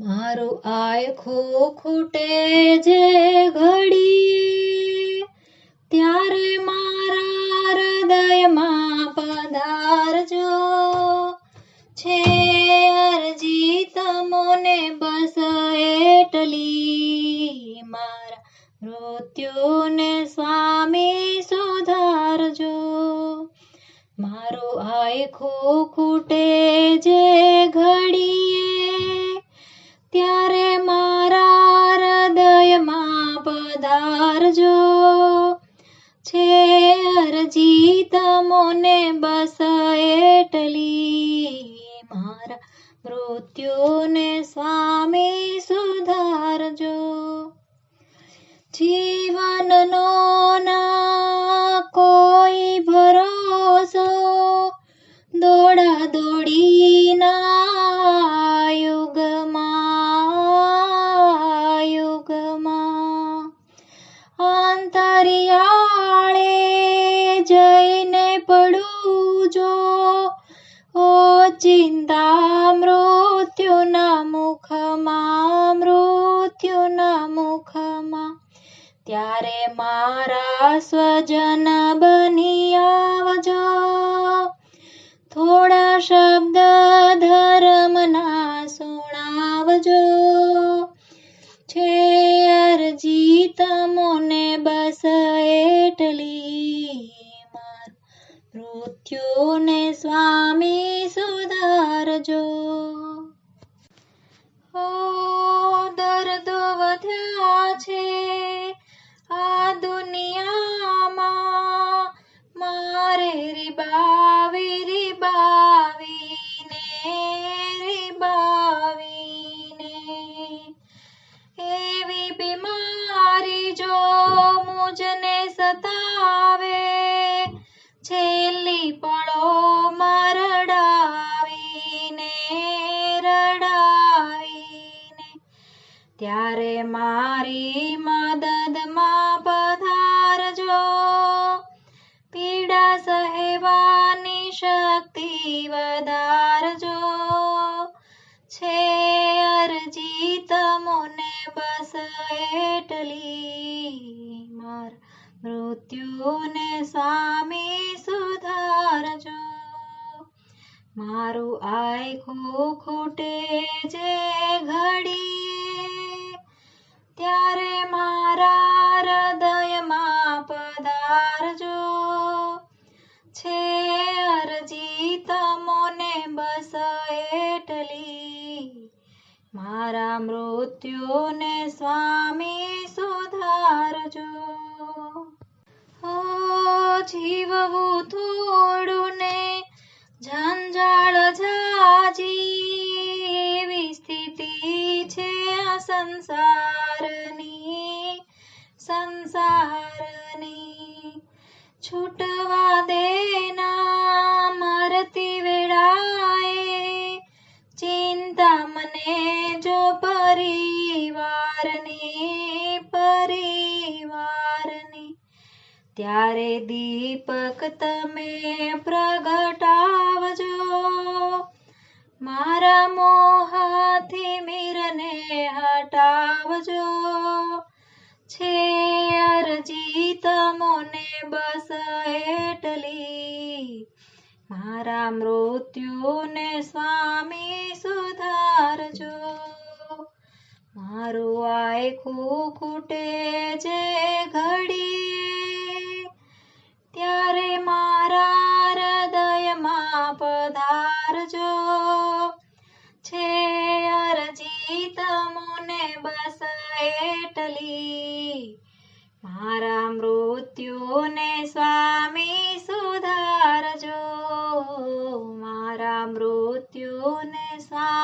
મારું આયખો ખૂટે જે ઘડીએ, ત્યારે મારા હૃદયમાં પધારજો. છે અરજી તમોને બસ એટલી, મારા મૃત્યુને સ્વામી સુધારજો. મારું આયખો ખૂટે જે ઘડીએ ત્યારે મારા હૃદયમાં પધારજો. છે અરજી તમોને બસ એટલી. મારા મૃત્યુને સ્વામી સુધારજો. જીવનનો ત્યારે મારા સ્વજન બની આવજો થોડા શબ્દ ધર્મના સુણાવજો. છે અરજી તમોને બસ એટલી સતાવે છેલ્લી પળો મરડાવીને, રડાવીને. ત્યારે મારી મદદમાં પધારજો. પીડા સહેવાની શક્તિ વધારજો. છે અરજી તમોને બસ એટલી, માર મૃત્યુને સ્વામી સુધારજો. મારું આયખું ખૂટે જે ઘડીએ, ત્યારે મારા હૃદયમાં પધારજો. છે અરજી તમોને બસ એટલી. મારા મૃત્યુને સ્વામી સુધારજો. ઓ જીવવું થોડું ને જંજાળ જાજી. સ્થિતિ છે આ સંસારની સંસારની. છૂટવા દેના મરતી વેળાએ ચિંતા મને જો પરિવારની પરિવારની ત્યારે દીપક તમે પ્રગટાવજો. મારા મોહાથી મીરને હટાવજો. છે અરજી તમોને બસ એટલી. મારા મૃત્યુને સ્વામી સુધારજો. મારું આયખું ખૂટે જે એટલી. મારા મૃત્યુને સ્વામી સુધારજો. મારા મૃત્યુને સ્વામી